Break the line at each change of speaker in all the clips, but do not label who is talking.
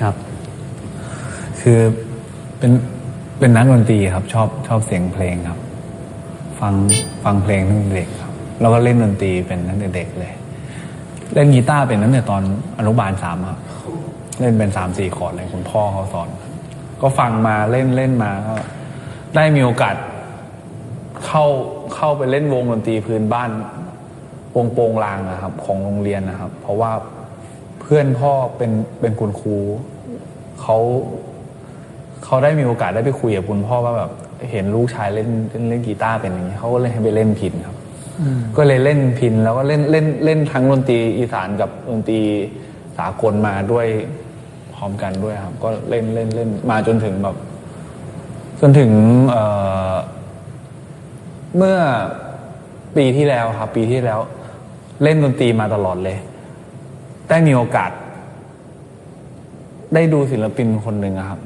ครับ
คือเป็นเป็นนักดนตรีครับ ชอบชอบเสียงเพลงครับ ฟังฟังเพลงตั้งแต่เด็กครับ แล้วก็เล่นดนตรีเป็นตั้งแต่เด็กเลย เล่นกีตาร์เป็นตั้งแต่ตอนอนุบาลสามครับ เล่นเป็นสามสี่คอร์ดเลยคุณพ่อเขาสอน ก็ฟังมาเล่นเล่นมาก็ได้มีโอกาสเข้าเข้าไปเล่นวงดนตรีพื้นบ้านวงโปงลางนะครับ ของโรงเรียนนะครับ เพราะว่า พื่อนพ่อเป็นเป็นคุณครูเขาเขาได้มีโอกาสได้ไปคุยกับคุณพ่อว่าแบบเห็นลูกชายเล่นเล่นเล่นกีตาร์เป็นอย่างนี้เขาก็เลยให้ไปเล่นพินครับก็เลยเล่นพินแล้วก็เล่นเล่นเล่นทั้งดนตรีอีสานกับดนตรีสากลมาด้วยพร้อมกันด้วยครับ ก็เล่นเล่นเล่นมาจนถึงแบบ จนถึงเอ่อเมื่อปีที่แล้วครับ ปีที่แล้ว เล่นดนตรีมาตลอดเลย ได้มีโอกาส ได้ดูศิลปินคนหนึ่งอะครับ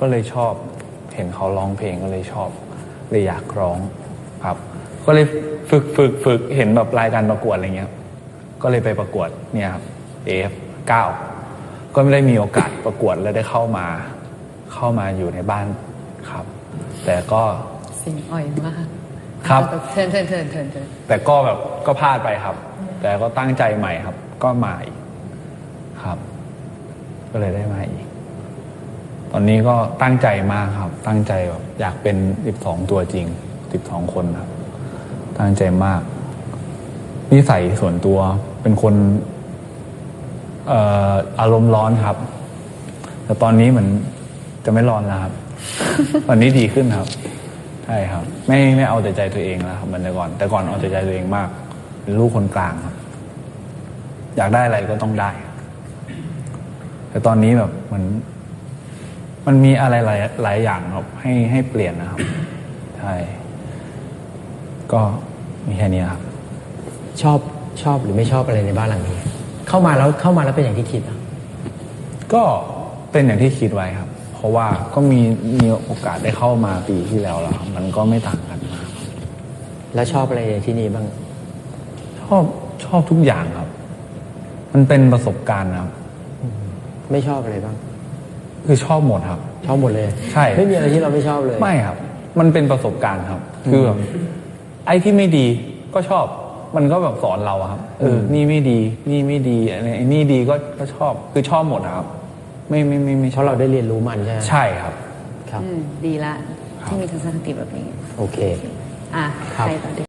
ก็เลยชอบเห็นเขาร้องเพลงก็เลยชอบ เลยอยากร้องครับ ก็เลยฝึกฝึกฝึกเห็นแบบรายการประกวดอะไรเงี้ยครับก็เลยไปประกวดเนี่ยครับ AF 9ก็ไม่ได้มีโอกาสประกวดและได้เข้ามา เข้ามาอยู่ในบ้านครับ แต่ก็
เสียงอ่อยมาก
ครับ
เทินเทินเทินเทินเทิน
แต่ก็แบบก็พลาดไปครับ แต่ก็ตั้งใจใหม่ครับ ก็มาอีก ครับ ก็เลยได้มาอีก ตอนนี้ก็ตั้งใจมากครับ ตั้งใจแบบอยากเป็นสิบสองตัวจริงสิบสองคนครับ ตั้งใจมาก นิสัยส่วนตัวเป็นคนเอ่ออารมณ์ร้อนครับ แต่ตอนนี้เหมือนจะไม่ร้อนแล้วครับ ตอนนี้ดีขึ้นครับใช่ครับ ไม่ไม่เอาแต่ใจตัวเองแล้วครับเหมันแต่ก่อน แต่ก่อนเอาแต่ใจตัวเองมาก เป็นลูกคนกลางครับ อยากได้อะไรก็ต้องได้ แต่ตอนนี้แบบเหมือนมันมีอะไรหลายหลายอย่างครับให้ให้เปลี่ยนนะครับใช่ก็มีแค่นี้ครับ
ชอบชอบหรือไม่ชอบอะไรในบ้านหลังนี้ เข้ามาแล้วเข้ามาแล้วเป็นอย่างที่คิดอะ
ก็เป็นอย่างที่คิดไว้ครับ เพราะว่าก็มีมีโอกาสได้เข้ามาปีที่แล้วแล้วครับมันก็ไม่ต่างกันมาก
แล้วชอบอะไรในที่นี่บ้าง
ชอบชอบทุกอย่างครับ มันเป็นประสบการณ์ครับ
ไม่ชอบอะไรบ้าง
คือชอบหมดครับ
ชอบหมดเลย
ใช่
ไม่มีอะไรที่เราไม่ชอบเลย
ไม่ครับ มันเป็นประสบการณ์ครับ คือแบบไอ้ที่ไม่ดีก็ชอบ มันก็แบบสอนเราอะครับ เออ นี่ไม่ดี นี่ไม่ดีอะไรไอ้นี่ดีก็ก็ชอบ คือชอบหมดอะครับ ไม่ไม่ไม่ไม่
เพ
ชอบ
ราะเราได้เรียนรู้มันใช่ไหม
ใช่ครับ
ครับ
อืมดีละที่มีทัศนคติแบบนี้
โอเค
อะ
ครับ
ใครต่อดี